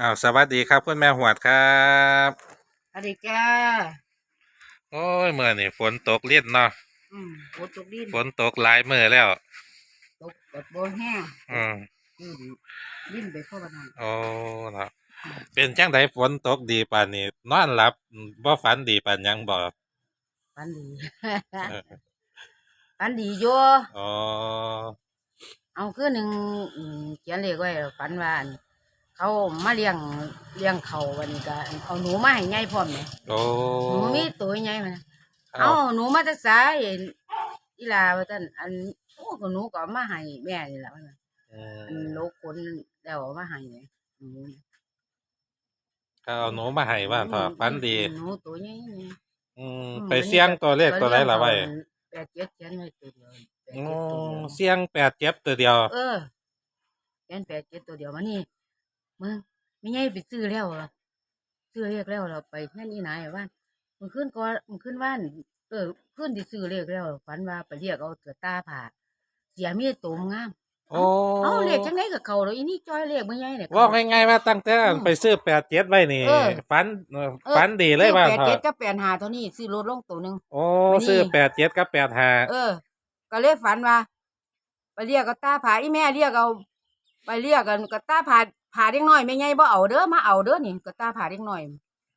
อ้าวสวัสดีครับคุณแม่หวดครับสวัสดีจ้าโอ้ยเมื่อนี่ฝนตกเลียนเนาะอืมฝนตกดินฝนตกหลายมือแล้ว ตกแบบโบแห้งอืมดินดินไปเข้าบ้านโอ้เนาะเป็นจังไดฝนตกดีปานนี้นอนหลับบ่ฝันดีปานหยังบ่ปันดีเออปันดีอยู่อ๋อเอาคือหนึ่งอืมเขียนเลขไว้แล้วฝันว่าอั่น เขามาเลี้ยงเลี้ยงเขาวันนี้ก็เอาหนูมาให้ใหญ่พร้อมเนี่ยโอ้หนูมีตัวใหญ่มันเอาเอาหนูมาจากสายอีลาว่าท่านอันโอ้ก็หนูก็เอามาให้แม่นี่แหละว่าซั่นอือันมโลกคนแล้วเอามาให้เนี่ยหนูเขาเอาหนูมาให้ว่าเถอะฝันดีหนูตัวใหญ่นี่อืมอืมไปเสี่ยงตัวเลขตัวใดล่ะไว้แปดเจ็ดเขียนไว้ตัวเดียวแปดโอ้เจ็ดตัวเดียวเสี่ยงแปดเจ็บตัวเดียวเออเขียนแปดเจ็ดตัวเดียวมานี่ มึงไม่ใช่ไปซื้อแล้วเหรอซื้อเรียกแล้วเราไปแค่นี้ไหนว่านมึงขึ้นก่อนมึงขึ้นว่านเออขึ้นที่ซื้อเรียกแล้วฝันว่าไปเรียกเอาเสือตาผ่าเสียมีดตุ่มงามโอ้เอาเรียกจังไดกับเขาเลยอีนี่จ้อยเรียกไม่ใช่เนี่ยว่าง่ายๆว่าตั้งแต่อืมไปซื้อแปดเจ็ดไว้นี่เออฝันเออเออฝันดีเลยว่าแปดเถเจ็ดอะกับแปดหาเท่านี้ซื้อรถลงตัวหนึ่งโอ้มานี่ซื้อแปดเจ็ดกับแปดห้าเออ ก็เลยฝันว่าไปเรียกกับตาผาอีแม่เรียกเอาไปเรียกกันกับตาผา ผาเด็กน้อยไม่ไงบ่เอาเด้อมาเอาเด้อนี่กับตาผาเด็กน้อย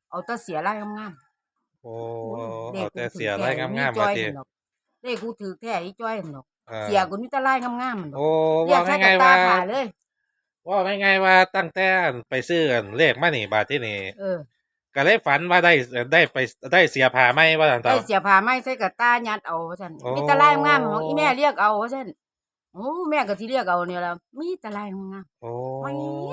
เอาแตาเสียลายงามโอ้ๆเอาแต่กูเสียถือไรแท้งามๆจ้มาอยทีหั่นดอกเลขกูถือแท้อีจ้อยหั่นดอกออเสียกูมีแตะลายงามๆหั่นดอกโอ้เรียว่ากใส่กับง่ายๆตาว่าผาเลย ว่าง่ายๆว่าตั้งแต่ไปซื้ออันเลขมานี่บาทที่นี่เออ ก็เลยฝันว่าได้ได้ไปได้เสียผ้าไหมว่าต่าง ได้เสียผ้าไหม่ใส่กับตายัดเอาว่าซั่นโอ้ มีแตะลายงามของอีแม่เรียกเอาว่าซั่น โอ้แม่ก็สิเรียกเอาเนี่ยล่ะมีแตะลายงามๆโอ้ไม่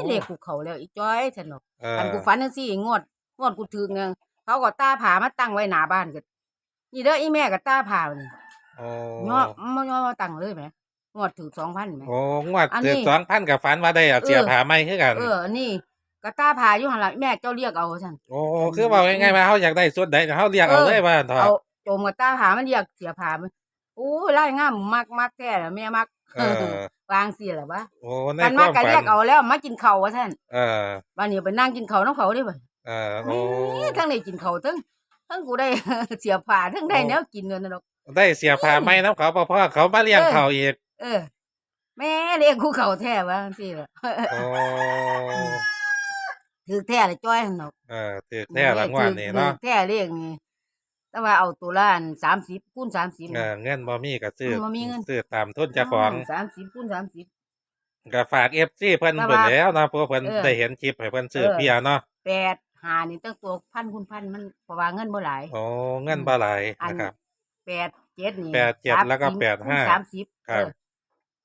เลขกูเขาแล้วอีจ้อยซั่นดอกเอออันกูฝันจังซี่งวดงวดกูถึงเนี่ยเขาก็ตาผามาตั้งไว้หน้าบ้านกันนี่เด้ออีแม่ก็ตาผานี่โอ้ย่อมาย่อมาตั้งเลยไหมงวดถึงสองพันไหม โอ้งวดอันนี้เดือนสองพันกับฝันว่าได้เอาเสียเออผ้าไหมคือกัน เอออันนี่ก็ตาผาอยู่หันละแม่เจ้าเรียกเอาฉันโอ้คือว่าง่ายๆว่าเขาอยากได้สุดใดเขาเรียกเอาเออ เลยว่าต่อเอาโจมกับตาผามันเรียกเสียผามันโอ้ยไล่งามมักมักแท้ละแม่มัก เออวางเสียหรอวะโอ้ในกันคมาวามก็ฝัเรียนกเอาแล้วมากินข้าววะท่านเออวันนี้ไปนั่งกินข้าวน้องเขาได้บ่เออโอ้แหมทั้งได้กินข้าวทั้งทั้งกูได้ เสียผาทั้งได้โอ้แนวกินเงินนะดอก ได้เสียผ้าไหมน้ำเขาเพราะเขามาเลี้ยงเออ เขาอีกเออ แม่เรียกกูเขาแท้ว่าสิล่ะ โอ้ถือแท้เลยจ้อยหั่นดอก เออถือแท้รางวัลนี่เนาะถือแท้เรียกนี่ แต่ว่าเอาตัวละสามสิบคูณสามสิบ เออเงินบ่มีก็ซื้อบ่มีเงิน ซื้อตามทุนเจ้าของสามสิบคูณสามสิบ ก็ฝาก FC เพิ่นแต่เพิ่นว่าแล้วเนาะเพราะเพิ่นเออ ได้เห็นคลิปให้เพิ่นซื้อเออเบียร์เนาะแปดหานี่ตั้งตัวพันคูณพันมันเพราะว่าเงินบ่หลาย โอ้เงินบ่หลายอัน นะครับ แปดเจ็ดนี่แปดเจ็ดแล้วก็30แปดห้าคูณสามสิบครับ เออ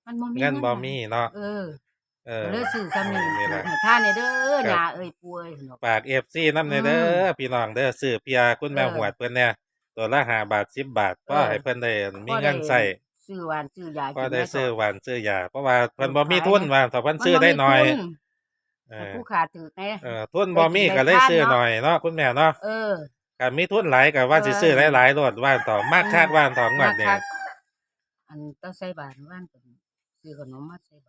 มันบ่มีเงินบ่หลายมีเนาะเออ เออ ก็เลยซื้อซ้ำนี่นี่แหละ ให้ท่านเนี่ยเด้อครับยาเอ้ยป่วยหั่นดอกฝาก FC นำในเด้อพี่น้องเด้อซื้อเบียร์คุณแม่เออหวดเพิ่นเนี่ยตัวละ5บาท10บาทก็เออ ให้เพิ่นได้มีพอเงินใช้ซื้อหวานซื้อยาก็กินได้ว้ก่น ซื้อหวานซื้อยาเพราะว่าเพิ่นบ่ขายมีทุนว่าถ้าเพิ่นซื้อได้น้อยมับ่มีทุนเอให้อผู้ขาดถือไงเออทุนบ่มีได้กินก็เลยได้ทานซื้อเนาะหน่อยเนาะคุณแม่เนาะเออ ก็มีทุนหลายก็ว่าสิเออซื้อหลายๆโลดว่านต่อมากคาดว่านต่องวดมาเนี่คัยกอันต้องใส่บาตรว่านเป็นซื้อขนมมาใส่บาตรมันเป็น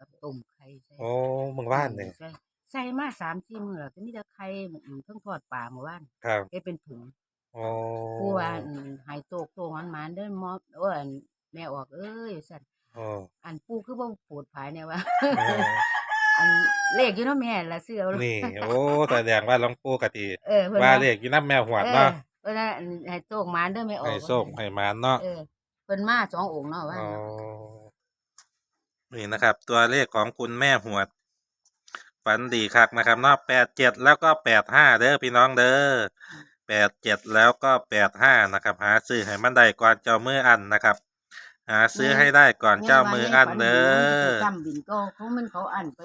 กับต้มไข่ใส่โอ้มึงว่านนี่ใส่ใส่มาสามสี่มื้อแล้วก็มีแต่ไข่หมกเพิ่งทอดปลาเมื่อวานครับเฮ็ดเป็นถุงโอ้ผู้ว่าอันใหายโตกโตมันมันๆเด้อมอบโอ้ยอันแม่ออกเอ้ยสั่นโอ้อันปู่คือบ่ปวดภายเนี่ยว่าเอออันเลขอยู่เนาะแม่ละซื้อเอานี่โอ้แสดงว่าหลวงปู่กะติเออเพิ่นว่าเลขอยู่น้ำแมวหวดเนาะเออเพิ่นว่าอันให้โตกมันเด้อแม่ออกให้โชคให้หมานเนาะเออเพิ่นมาสององค์เนาะว่าอ๋อ นี่นะครับ ตัวเลขของคุณแม่หวด ฝันดีคักนะครับเนาะแปดเจ็ดแล้วก็แปดห้าเด้อพี่น้องเด้อแปดเจ็ดแล้วก็แปดห้านะครับ หาซื้อให้มันได้ก่อนเจ้ามืออันนะครับ หาซื้อให้ได้ก่อนเจ้ามืออันเด้อ จำบินก็เขามันเขาอันไป